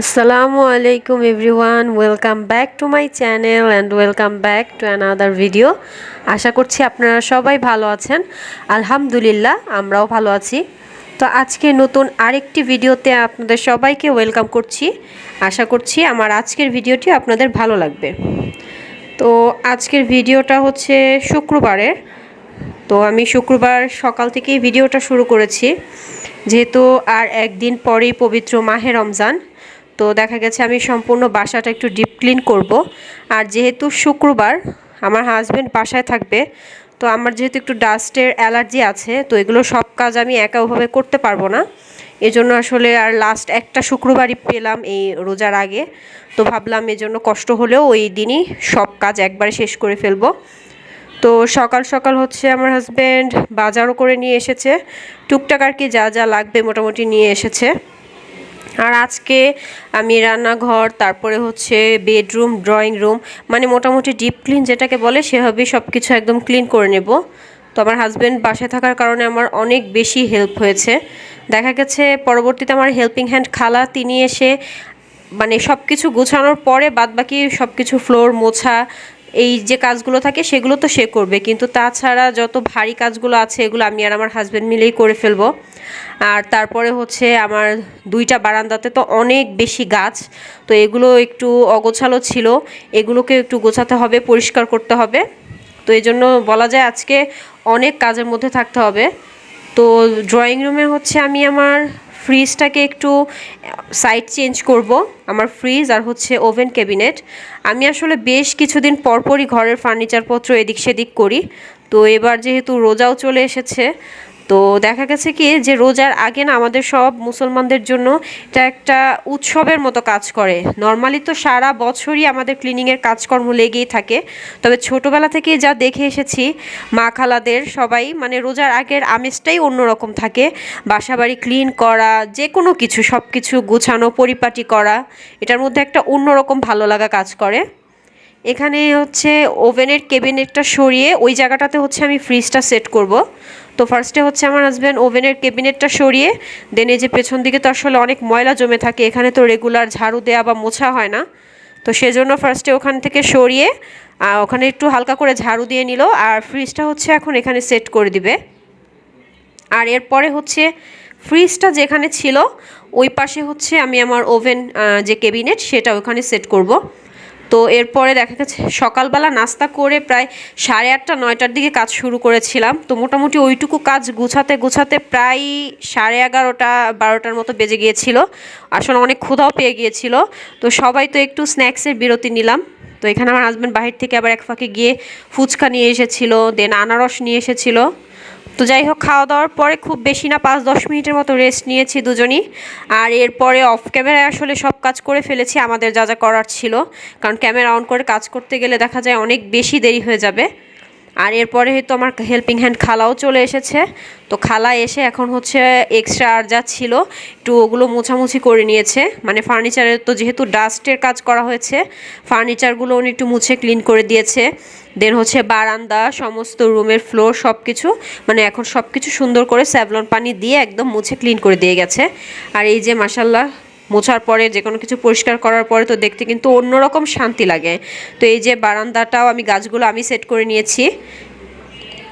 আসসালামু আলাইকুম everyone welcome back to my channel and welcome back to another video আশা করছি আপনারা সবাই ভালো আছেন। আলহামদুলিল্লাহ, আমরাও ভালো আছি। তো আজকে নতুন আরেকটি ভিডিওতে আপনাদের সবাইকে ওয়েলকাম করছি। আশা করছি আমার আজকের ভিডিওটি আপনাদের ভালো লাগবে। তো আজকের ভিডিওটা হচ্ছে শুক্রবারের তো আমি শুক্রবার সকাল থেকেই ভিডিওটা শুরু করেছি। যেহেতু আর একদিন পরেই পবিত্র মাহে রমজান তো দেখা গেছে আমি সম্পূর্ণ বাসাটা একটু ডিপ ক্লিন করব। আর যেহেতু শুক্রবার আমার হাজব্যান্ড বাসায় থাকবে, তো আমার যেহেতু একটু ডাস্টের অ্যালার্জি আছে, তো এগুলো সব কাজ আমি একা ওভাবে করতে পারব না। এজন্য আসলে আর লাস্ট একটা শুক্রবারই পেলাম এই রোজার আগে। তো ভাবলাম এজন্য কষ্ট হলেও ওই দিনই সব কাজ একবারে শেষ করে ফেলব। তো সকাল সকাল হচ্ছে আমার হাজব্যান্ড বাজারও করে নিয়ে এসেছে। টুকটাক আর কি যা যা লাগবে মোটামুটি নিয়ে এসেছে। আর আজকে আমি রান্নাঘর, তারপরে হচ্ছে বেডরুম, ড্রয়িং রুম মানে মোটামুটি ডিপ ক্লিন যেটাকে বলে সেভাবেই সব কিছু একদম ক্লিন করে নেব। তো আমার হাজব্যান্ড বাসায় থাকার কারণে আমার অনেক বেশি হেল্প হয়েছে। দেখা গেছে পরবর্তীতে আমার হেল্পিং হ্যান্ড খালা, তিনি এসে মানে সব কিছু গোছানোর পরে বাদবাকি সব কিছু ফ্লোর মোছা এই যে কাজগুলো থাকে সেগুলো তো সে করবে। কিন্তু তাছাড়া যত ভারী কাজগুলো আছে এগুলো আমি আর আমার হাজব্যান্ড মিলেই করে ফেলব। আর তারপরে হচ্ছে আমার দুইটা বারান্দাতে তো অনেক বেশি গাছ। তো এগুলো একটু অগোছালো ছিল। এগুলোকে একটু গোছাতে হবে, পরিষ্কার করতে হবে। তো এই জন্য বলা যায় আজকে অনেক কাজের মধ্যে থাকতে হবে। তো ড্রয়িং রুমে হচ্ছে আমি আমার ফ্রিজটাকে একটু সাইড চেঞ্জ করব, আমার ফ্রিজ আর হচ্ছে ওভেন ক্যাবিনেট আমি আসলে বেশ কিছুদিন পরপরই ঘরের ফার্নিচারপত্র এদিক সেদিক করি। তো এবার যেহেতু রোজাও চলে এসেছে তো দেখা গেছে কি যে রোজার আগে না আমাদের সব মুসলমানদের জন্য এটা একটা উৎসবের মতো কাজ করে। নর্মালি তো সারা বছরই আমাদের ক্লিনিংয়ের কাজকর্ম লেগেই থাকে। তবে ছোটোবেলা থেকে যা দেখে এসেছি, মা খালাদের সবাই মানে রোজার আগের আমেজটাই অন্যরকম থাকে। বাসাবাড়ি ক্লিন করা যে কোনো কিছু সব কিছু গুছানো, পরিপাটি করা, এটার মধ্যে একটা অন্যরকম ভালো লাগা কাজ করে। এখানে হচ্ছে ওভেনের কেবিনেটটা সরিয়ে ওই জায়গাটাতে হচ্ছে আমি ফ্রিজটা সেট করব। তো ফার্স্টে হচ্ছে আমার হাজব্যান্ড ওভেনের কেবিনেটটা সরিয়ে দেন এই যে পেছন দিকে তো আসলে অনেক ময়লা জমে থাকে, এখানে তো রেগুলার ঝাড়ু দেওয়া বা মোছা হয় না। তো সেজন্য ফার্স্টে ওখান থেকে সরিয়ে ওখানে একটু হালকা করে ঝাড়ু দিয়ে নিল, আর ফ্রিজটা হচ্ছে এখন এখানে সেট করে দিবে। আর এরপরে হচ্ছে ফ্রিজটা যেখানে ছিল, ওই পাশে হচ্ছে আমি আমার ওভেন যে কেবিনেট সেটা ওখানে সেট করব। তো এরপরে দেখা গেছে সকালবেলা নাস্তা করে প্রায় সাড়ে আটটা, নয়টার দিকে কাজ শুরু করেছিলাম। তো মোটামুটি ওইটুকু কাজ গুছাতে গুছাতে প্রায় সাড়ে এগারোটা, বারোটার মতো বেজে গিয়েছিল। আসলে অনেক ক্ষুধাও পেয়ে গিয়েছিল। তো সবাই তো একটু স্ন্যাক্সের বিরতি নিলাম। তো এখানে আমার হাজব্যান্ড বাহির থেকে আবার এক ফাঁকে গিয়ে ফুচকা নিয়ে এসেছিল দেন আনারস নিয়ে এসেছিল। তো যাই হোক, খাওয়া দাওয়ার পরে খুব বেশি না, পাঁচ দশ মিনিটের মতো রেস্ট নিয়েছি দুজনই। আর এরপরে অফ ক্যামেরায় আসলে সব কাজ করে ফেলেছি, আমাদের যা যা করার ছিল। কারণ ক্যামেরা অন করে কাজ করতে গেলে দেখা যায় অনেক বেশি দেরি হয়ে যাবে। আর এরপরে হয়তো আমার হেল্পিং হ্যান্ড খালাও চলে এসেছে। তো খালা এসে এখন হচ্ছে এক্সট্রা আর যা ছিল, একটু ওগুলো মোছামুছি করে নিয়েছে। মানে ফার্নিচারের তো যেহেতু ডাস্টের কাজ করা হয়েছে ফার্নিচারগুলো উনি একটু মুছে ক্লিন করে দিয়েছে। দেন হচ্ছে বারান্দা, সমস্ত রুমের ফ্লোর সব কিছু মানে এখন সব কিছু সুন্দর করে স্যাভলন পানি দিয়ে একদম মুছে ক্লিন করে দিয়ে গেছে। আর এই যে মাসাল্লাহ মোছার পরে যে কোনো কিছু পরিষ্কার করার পরে তো দেখতে কিন্তু অন্যরকম শান্তি লাগে। তো এই যে বারান্দাটাও আমি, গাছগুলো আমি সেট করে নিয়েছি।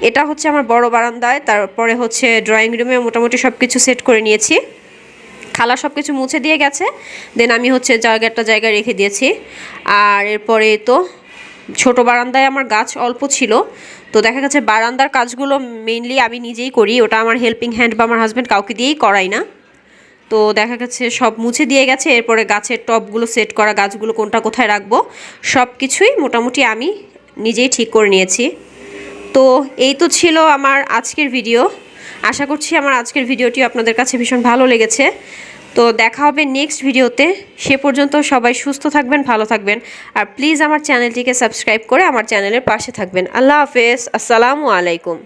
এটা হচ্ছে আমার বড় বারান্দায়, তারপরে হচ্ছে ড্রয়িং রুমে মোটামুটি সব কিছু সেট করে নিয়েছি। খালা সব কিছু মুছে দিয়ে গেছে, দেন আমি হচ্ছে জায়গাটা জায়গায় রেখে দিয়েছি। আর এরপরে তো ছোট বারান্দায় আমার গাছ অল্প ছিল। তো দেখা গেছে বারান্দার কাজগুলো মেইনলি আমি নিজেই করি, ওটা আমার হেল্পিং হ্যান্ড বা আমার হাজব্যান্ড কাউকে দিয়েই করাই না। তো দেখা গেছে সব মুছে দিয়ে গেছে, এরপরে গাছের টপগুলো সেট করা, গাছগুলো কোনটা কোথায় রাখব সব কিছুই মোটামুটি আমি নিজেই ঠিক করে নিয়েছি। তো এই তো ছিল আমার আজকের ভিডিও আশা করছি আমার আজকের ভিডিওটি আপনাদের কাছে ভীষণ ভালো লেগেছে। তো দেখা হবে নেক্সট ভিডিওতে সে পর্যন্ত সবাই সুস্থ থাকবেন, ভালো থাকবেন। আর প্লিজ আমার চ্যানেলটিকে সাবস্ক্রাইব করে আমার চ্যানেলের পাশে থাকবেন। আল্লাহ হাফেজ। আসসালামু আলাইকুম।